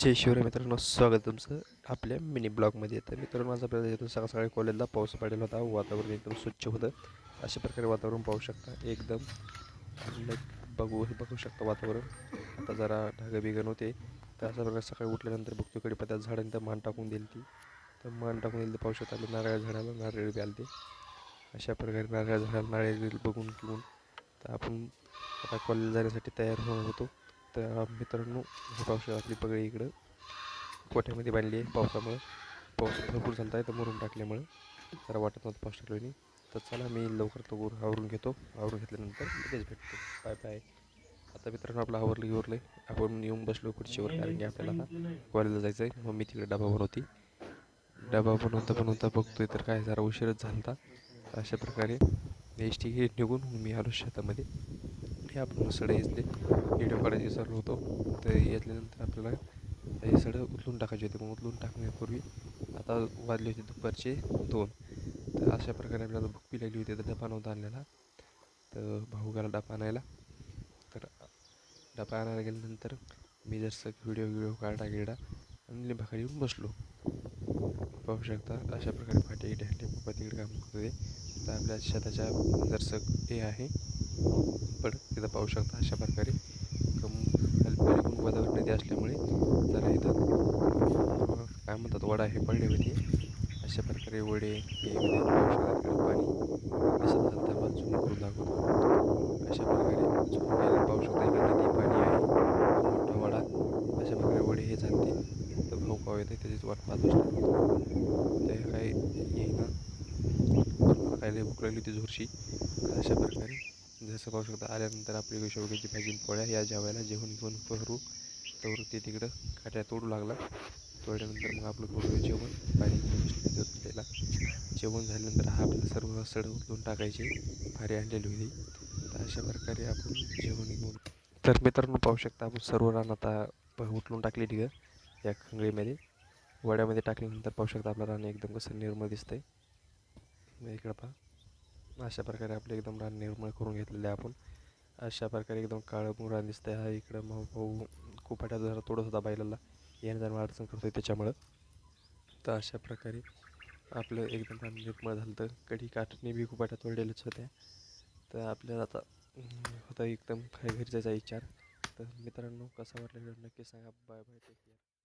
जय शिवराय मित्रांनो स्वागत तुमचं आपल्या मिनी ब्लॉगमध्ये येतं मित्रांनो आज आपल्याला येतो सकाळ सकाळी कॉलेजला पाऊस पडलेला होता. वातावरण एकदम स्वच्छ होतं. अशा प्रकारे वातावरण पाहू शकता. एकदम बघू हे बघू शकता वातावरण. आता जरा ढगं बिगन होते. तर अशा प्रकारे सकाळी उठल्यानंतर बघतो कडे कडीपत्त्यात झाडांनी तर मान टाकून दिली ती तर मान टाकून दिली तर पाहू शकता आपल्या नारळ झाडाला नारळ बी आलते. अशा प्रकारे नारळ झाडाला नारळ बघून घेऊन तर आपण आता कॉलेज जाण्यासाठी तयार होणार होतो. तर मित्रांनो हे पाहू शकता आपली पगडी इकडं. कोठ्यामध्ये बांधली आहे पावसामुळं. पाऊस भरपूर झाला आहे तर मरून टाकल्यामुळं. जरा वाटत नव्हतं पाऊस टाकल्याने तर चला मी लवकर लवकर आवरून घेतो. आवरून घेतल्यानंतर लगेच भेटतो. Bye bye. आता मित्रांनो आपलं आवरलं घेवरलं आहे आपण येऊन बसलो खुर्चीवर कारण की आपल्याला आता कॉलेजला जायचं आहे मग मी तिकडे डबा बनवती. डबा बनवता बनवता बघतोय तर काय जरा उशीरच झाला होता अशा प्रकारे एस टी हे निघून मग मी आलो शेतामध्ये. हे आपण सडे इथले व्हिडिओ काढायचे विसरलो होतो. तर घेतल्यानंतर आपल्याला हे सडं उचलून टाकायचे होते. मग उचलून टाकण्यापूर्वी आता वाजले होते दुपारचे दोन. तर अशा प्रकारे आपल्याला भूक बी लागली होती. तर डबा नव्हता आणलेला. तर भाऊ गेला डबा आणायला. तर डबा आणायला गेल्यानंतर मी जसं व्हिडिओ व्हिडिओ काढा गिडा आणि लिंबाखाली येऊन बसलो. पाहू शकता अशा प्रकारे फाटे इकडे पप्पा तिकडे काम करते तर आपल्या शेताच्या जरसं हे आहे. पण तिथं पाहू शकता अशा प्रकारे गोदावरी नदी असल्यामुळे जरा इथं काय म्हणतात वडा हे पडले होते. अशा प्रकारे वडे हे पाहू पाणी असं झालं तर झूम करून दाखवतो अशा प्रकारे झूम पाहू शकता इकडे नदी पाणी आहे मोठा वडा. अशा प्रकारे वडे हे जाते तर भाऊ पाव येते त्याचीच वाट पाहत असतो ते काही येईना भरपूर खायला भूक लागली होती झुरशी अशा प्रकारे जसं पाहू शकता आल्यानंतर आपली शेवग्याची भाजी पोळ्या या जेवायला जेवण घेऊन पहरू तर ते तिकडं काट्या तोडू लागला. तोडल्यानंतर मग आपलं थोडं जेवण पाणी बसलेला जेवण झाल्यानंतर हा आपल्याला सर्व सड उचलून टाकायचे. भारी आणलेली होती. तर अशा प्रकारे आपण जेवण घेऊन तर मित्रांनो पाहू शकता आपण सर्व रान आता प- उचलून टाकली ठीक या खंगळीमध्ये. वड्यामध्ये टाकल्यानंतर पाहू शकता आपलं रान एकदम कसं निर्मळ दिसतंय. इकडं पहा. अशा प्रकारे आपलं एकदम रान निर्मळ करून घेतलेले आहे आपण. अशा प्रकारे एकदम काळं रान दिसतंय. हा इकडं मग भाऊ कुपाट्यात जरा थोडंसं होता बैलाला. येणं जाणं अडचण करतोय त्याच्यामुळं. तर अशा प्रकारे आपलं एकदम रान निर्मळ झालं तर कधी काठणी बी कुपाट्या तोडलेलंच होत्या. तर आपल्याला आता होता एकदम घरी जायचा विचार. तर मित्रांनो कसा वाटलं नक्की सांगा. Bye bye take